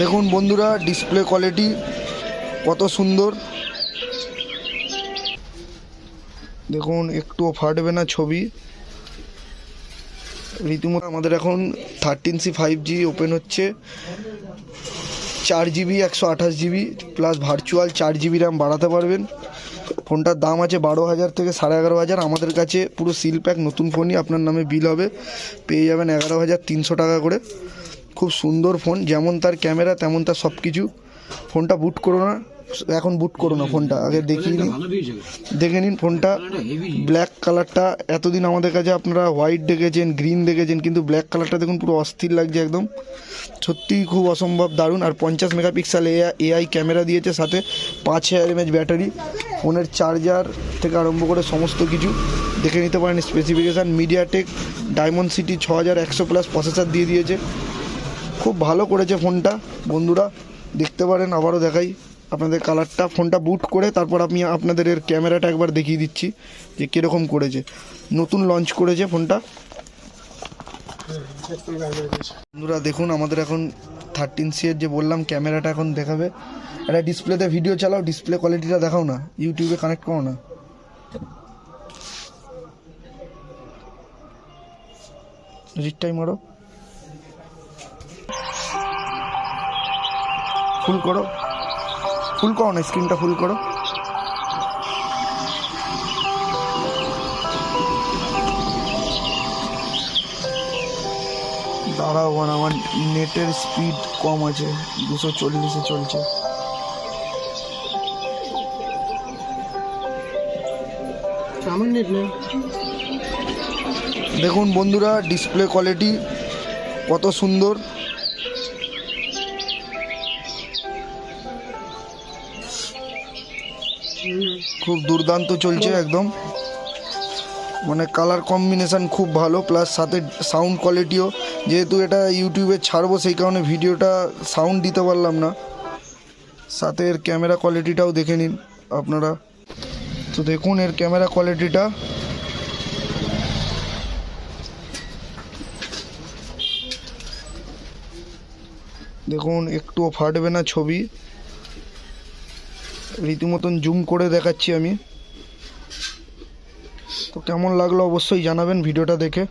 দেখুন বন্ধুরা display quality কত সুন্দর। দেখুন, একটুও ফাটবে না ছবি। রীতিমতো আমাদের এখন thirteen C five G open হচ্ছে। চার জিবি একশো আঠাশ জিবি প্লাস ভার্চুয়াল চার জিবি র্যাম বাড়াতে পারবেন। ফোনটার দাম আছে বারো হাজার থেকে সাড়ে এগারো হাজার। আমাদের কাছে পুরো সিল প্যাক নতুন ফোনই আপনার নামে বিল হবে। পেয়ে যাবেন এগারো হাজার তিনশো টাকা করে। খুব সুন্দর ফোন, যেমন তার ক্যামেরা, তেমন তার সব কিছু ফোনটা বুট করো না, এখন বুট করো না ফোনটা, আগে দেখিয়ে নিন। দেখে নিন ফোনটা ব্ল্যাক কালারটা এতদিন আমাদের কাছে আপনারা হোয়াইট দেখেছেন গ্রিন দেখেছেন, কিন্তু ব্ল্যাক কালারটা দেখুন, পুরো অস্থির লাগছে একদম। সত্যিই খুব অসম্ভব দারুণ, আর পঞ্চাশ মেগাপিক্সেল এআই ক্যামেরা দিয়েছে, সাথে পাঁচ হাজার এমএচ ব্যাটারি, ফোনের চার্জার থেকে আরম্ভ করে সমস্ত কিছু। দেখে নিতে পারেন স্পেসিফিকেশান মিডিয়াটেক ডায়মন্ড সিটি ছ হাজার একশো প্লাস প্রসেসার দিয়ে দিয়েছে। খুব ভালো করেছে ফোনটা, বন্ধুরা। দেখতে পারেন, আবারও দেখাই আপনাদের কালারটা। ফোনটা বুট করে তারপর আমি আপনাদের এর ক্যামেরাটা একবার দেখিয়ে দিচ্ছি যে কীরকম করেছে। নতুন লঞ্চ করেছে ফোনটা। বন্ধুরা, দেখুন, আমাদের এখন থার্টিন সি এর যে বললাম, ক্যামেরাটা এখন দেখাবে। একটা ডিসপ্লেতে ভিডিও চালাও ডিসপ্লে কোয়ালিটিটা দেখাও না। ইউটিউবে কানেক্ট করো না। রিটটাই মারো। ফুল করো। ফুল করো না স্ক্রিনটা ফুল করো। দাঁড়াও আমার নেটের স্পিড কম আছে দুশো চল্লিশে চলছে। দেখুন বন্ধুরা ডিসপ্লে কোয়ালিটি কত সুন্দর। খুব দুর্দান্ত চলছে একদম। মানে কালার কম্বিনেশান খুব ভালো প্লাস সাথে সাউন্ড কোয়ালিটিও যেহেতু এটা ইউটিউবে ছাড়বো, সেই কারণে ভিডিওটা সাউন্ড দিতে পারলাম না। সাথে এর ক্যামেরা কোয়ালিটিটাও দেখে নিন আপনারা। তো দেখুন এর ক্যামেরা কোয়ালিটিটা দেখুন, একটুও ফাটবে না ছবি। রীতিমতন জুম করে দেখাচ্ছি আমি। তো কেমন লাগল অবশ্যই জানাবেন ভিডিওটা দেখে।